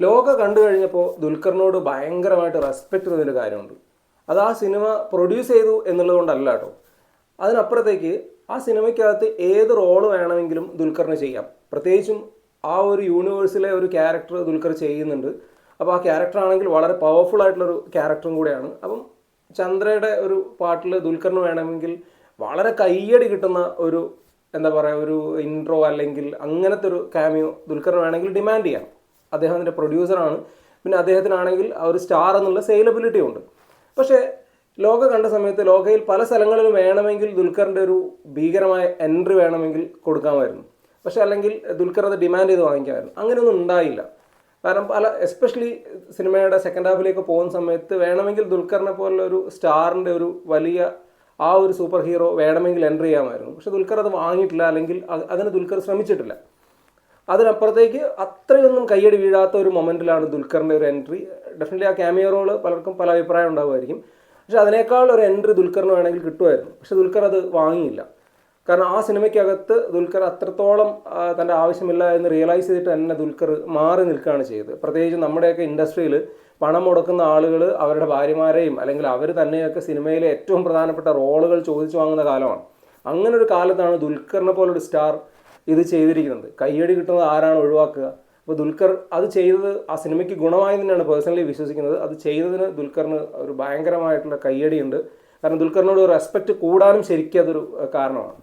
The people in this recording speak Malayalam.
ലോക കണ്ടു കഴിഞ്ഞപ്പോൾ ദുൽഖറിനോട് ഭയങ്കരമായിട്ട് റെസ്പെക്ട് തോന്നിയൊരു കാര്യമുണ്ട്. അത് ആ സിനിമ പ്രൊഡ്യൂസ് ചെയ്തു എന്നുള്ളത് കൊണ്ടല്ല കേട്ടോ. അതിനപ്പുറത്തേക്ക് ആ സിനിമയ്ക്കകത്ത് ഏത് റോൾ വേണമെങ്കിലും ദുൽഖറിന് ചെയ്യാം. പ്രത്യേകിച്ചും ആ ഒരു യൂണിവേഴ്സിലെ ഒരു ക്യാരക്ടർ ദുൽഖർ ചെയ്യുന്നുണ്ട്. അപ്പോൾ ആ ക്യാരക്ടർ ആണെങ്കിൽ വളരെ പവർഫുൾ ആയിട്ടുള്ളൊരു ക്യാരക്ടറും കൂടെയാണ്. അപ്പം ചന്ദ്രയുടെ ഒരു പാട്ടിൽ ദുൽഖറിന് വേണമെങ്കിൽ വളരെ കയ്യടി കിട്ടുന്ന ഒരു എന്താ പറയുക ഒരു ഇൻട്രോ അല്ലെങ്കിൽ അങ്ങനത്തെ ഒരു കാമിയോ ദുൽഖറിന് വേണമെങ്കിൽ ഡിമാൻഡ് ചെയ്യാം. അദ്ദേഹം അതിന്റെ പ്രൊഡ്യൂസറാണ്. പിന്നെ അദ്ദേഹത്തിനാണെങ്കിൽ ആ ഒരു സ്റ്റാർ എന്നുള്ള സെയിലബിലിറ്റി ഉണ്ട്. പക്ഷേ ലോക കണ്ട സമയത്ത് ലോകയിൽ പല സ്ഥലങ്ങളിലും വേണമെങ്കിൽ ദുൽഖറിന്റെ ഒരു ഭീകരമായ എൻട്രി വേണമെങ്കിൽ കൊടുക്കാമായിരുന്നു. പക്ഷേ അല്ലെങ്കിൽ ദുൽഖർ അത് ഡിമാൻഡ് ചെയ്ത് വാങ്ങിക്കാമായിരുന്നു. അങ്ങനെയൊന്നും ഉണ്ടായില്ല. കാരണം പല എസ്പെഷ്യലി സിനിമയുടെ സെക്കൻഡ് ഹാഫിലേക്ക് പോകുന്ന സമയത്ത് വേണമെങ്കിൽ ദുൽഖറിനെ പോലുള്ള ഒരു സ്റ്റാറിന്റെ ഒരു വലിയ ആ ഒരു സൂപ്പർ ഹീറോ വേണമെങ്കിൽ എൻട്രി ചെയ്യാമായിരുന്നു. പക്ഷെ ദുൽഖർ അത് വാങ്ങിയിട്ടില്ല. അല്ലെങ്കിൽ അതിന് ദുൽഖർ ശ്രമിച്ചിട്ടില്ല. അതിനപ്പുറത്തേക്ക് അത്രയൊന്നും കയ്യടി വീഴാത്ത ഒരു മൊമെന്റിലാണ് ദുൽഖറിന്റെ ഒരു എൻട്രി. ഡെഫിനറ്റ്ലി ആ ക്യാമിയോ റോൾ പലർക്കും പല അഭിപ്രായം ഉണ്ടാകുമായിരിക്കും പക്ഷെ അതിനേക്കാൾ ഒരു എൻട്രി ദുൽഖറിന് വേണമെങ്കിൽ കിട്ടുമായിരുന്നു. പക്ഷെ ദുൽഖർ അത് വാങ്ങിയില്ല. കാരണം ആ സിനിമയ്ക്കകത്ത് ദുൽഖർ അത്രത്തോളം തന്റെ ആവശ്യമില്ല എന്ന് റിയലൈസ് ചെയ്തിട്ട് തന്നെ ദുൽഖർ മാറി നിൽക്കുകയാണ് ചെയ്തത്. പ്രത്യേകിച്ച് നമ്മുടെയൊക്കെ ഇൻഡസ്ട്രിയിൽ പണം മുടക്കുന്ന ആളുകൾ അവരുടെ ഭാര്യമാരെയും അല്ലെങ്കിൽ അവർ തന്നെയൊക്കെ സിനിമയിലെ ഏറ്റവും പ്രധാനപ്പെട്ട റോളുകൾ ചോദിച്ചു വാങ്ങുന്ന കാലമാണ്. അങ്ങനെ ഒരു കാലത്താണ് ദുൽഖറിനെ പോലൊരു സ്റ്റാർ ഇത് ചെയ്തിരിക്കുന്നത്. കയ്യടി കിട്ടുന്നത് ആരാണ് ഒഴിവാക്കുക? അപ്പോൾ ദുൽഖർ അത് ചെയ്തത് ആ സിനിമയ്ക്ക് ഗുണമായി തന്നെയാണ് പേഴ്സണലി വിശ്വസിക്കുന്നത്. അത് ചെയ്തതിന് ദുൽഖറിന് ഒരു ഭയങ്കരമായിട്ടുള്ള കയ്യടിയുണ്ട്. കാരണം ദുൽഖറിനോട് റെസ്പെക്റ്റ് കൂടാനും ശരിക്കും അതൊരു കാരണമാണ്.